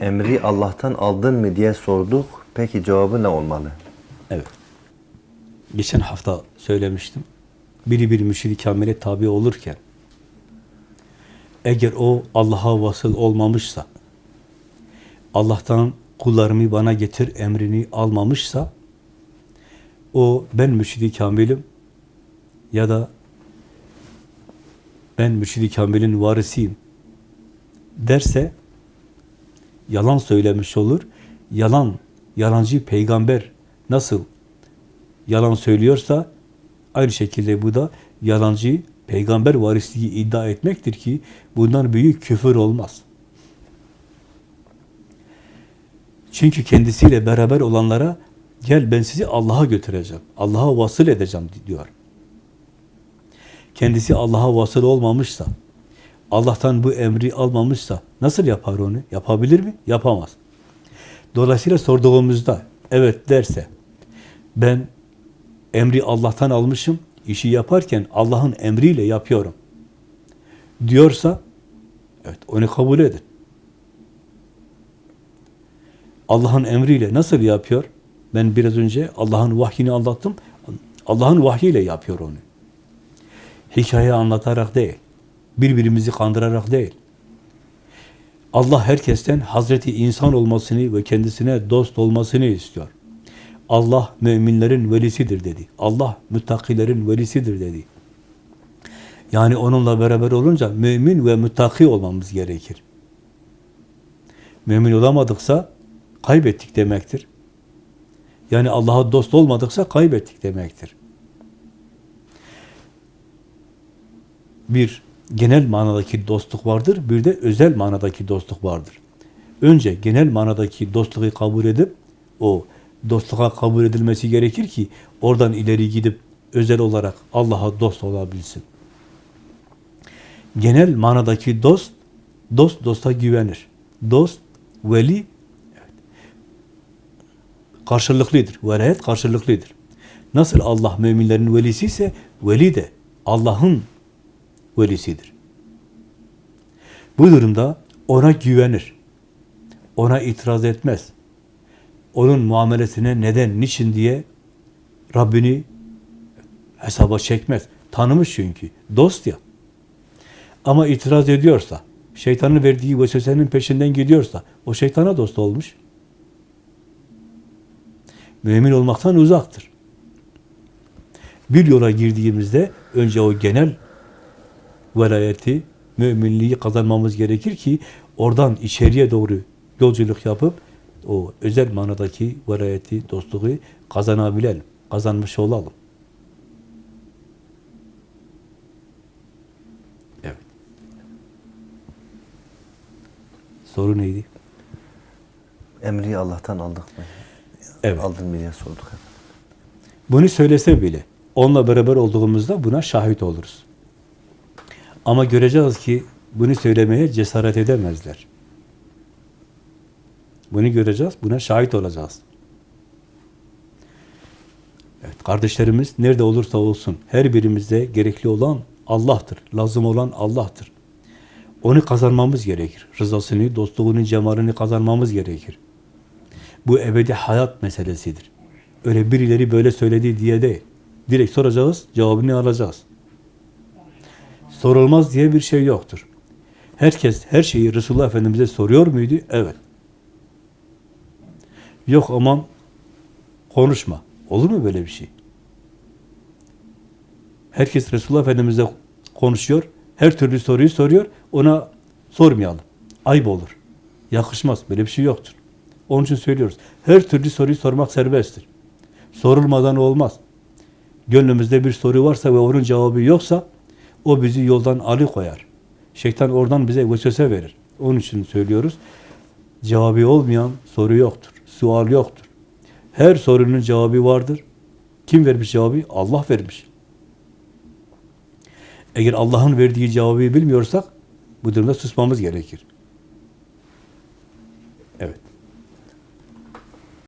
Emri Allah'tan aldın mı diye sorduk. Peki cevabı ne olmalı? Evet. Geçen hafta söylemiştim. Biri bir müşid-i kamile tabi olurken eğer o Allah'a vasıl olmamışsa Allah'tan kullarımı bana getir emrini almamışsa o ben müşid-i kamilim ya da ben mürşid-i kamilin varisiyim derse yalan söylemiş olur. Yalan, yalancı peygamber nasıl yalan söylüyorsa aynı şekilde bu da yalancı peygamber varisliği iddia etmektir ki bundan büyük küfür olmaz. Çünkü kendisiyle beraber olanlara gel ben sizi Allah'a götüreceğim. Allah'a vasıl edeceğim diyor. Kendisi Allah'a vasıl olmamışsa, Allah'tan bu emri almamışsa nasıl yapar onu? Yapabilir mi? Yapamaz. Dolayısıyla sorduğumuzda evet derse ben emri Allah'tan almışım, işi yaparken Allah'ın emriyle yapıyorum diyorsa evet onu kabul edin. Allah'ın emriyle nasıl yapıyor? Ben biraz önce Allah'ın vahyini anlattım. Allah'ın vahyiyle yapıyor onu. Hikaye anlatarak değil. Birbirimizi kandırarak değil. Allah herkesten Hazreti insan olmasını ve kendisine dost olmasını istiyor. Allah müminlerin velisidir dedi. Allah müttakilerin velisidir dedi. Yani onunla beraber olunca mümin ve müttaki olmamız gerekir. Mümin olamadıksa kaybettik demektir. Yani Allah'a dost olmadıksa kaybettik demektir. Bir genel manadaki dostluk vardır, bir de özel manadaki dostluk vardır. Önce genel manadaki dostluğu kabul edip, o dostluğa kabul edilmesi gerekir ki, oradan ileri gidip özel olarak Allah'a dost olabilsin. Genel manadaki dost, dost dosta güvenir. Dost, veli, karşılıklıdır. Velayet karşılıklıdır. Nasıl Allah müminlerin velisi ise, veli de Allah'ın velisidir. Bu durumda ona güvenir. Ona itiraz etmez. Onun muamelesine neden, niçin diye Rabbini hesaba çekmez. Tanımış çünkü. Dost ya. Ama itiraz ediyorsa, şeytanın verdiği vesvesenin peşinden gidiyorsa, o şeytana dost olmuş. Mümin olmaktan uzaktır. Bir yola girdiğimizde önce o genel velayeti, müminliği kazanmamız gerekir ki oradan içeriye doğru yolculuk yapıp o özel manadaki velayeti, dostluğu kazanabilelim, kazanmış olalım. Evet. Soru neydi? Emri Allah'tan aldık mı? Evet. Aldın mı diye sorduk. Bunu söylese bile onunla beraber olduğumuzda buna şahit oluruz. Ama göreceğiz ki bunu söylemeye cesaret edemezler. Bunu göreceğiz, buna şahit olacağız. Evet, kardeşlerimiz nerede olursa olsun her birimize gerekli olan Allah'tır. Lazım olan Allah'tır. Onu kazanmamız gerekir. Rızasını, dostluğunu, cemalini kazanmamız gerekir. Bu ebedi hayat meselesidir. Öyle birileri böyle söyledi diye değil. Direkt soracağız, cevabını alacağız. Sorulmaz diye bir şey yoktur. Herkes her şeyi Resulullah Efendimiz'e soruyor muydu? Evet. Yok aman konuşma. Olur mu böyle bir şey? Herkes Resulullah Efendimiz'e konuşuyor. Her türlü soruyu soruyor. Ona sormayalım. Ayıp olur. Yakışmaz. Böyle bir şey yoktur. Onun için söylüyoruz. Her türlü soruyu sormak serbesttir. Sorulmadan olmaz. Gönlümüzde bir soru varsa ve onun cevabı yoksa o bizi yoldan alıkoyar. Şeytan oradan bize vesvese verir. Onun için söylüyoruz. Cevabı olmayan soru yoktur. Sual yoktur. Her sorunun cevabı vardır. Kim vermiş cevabı? Allah vermiş. Eğer Allah'ın verdiği cevabı bilmiyorsak bu durumda susmamız gerekir. Evet.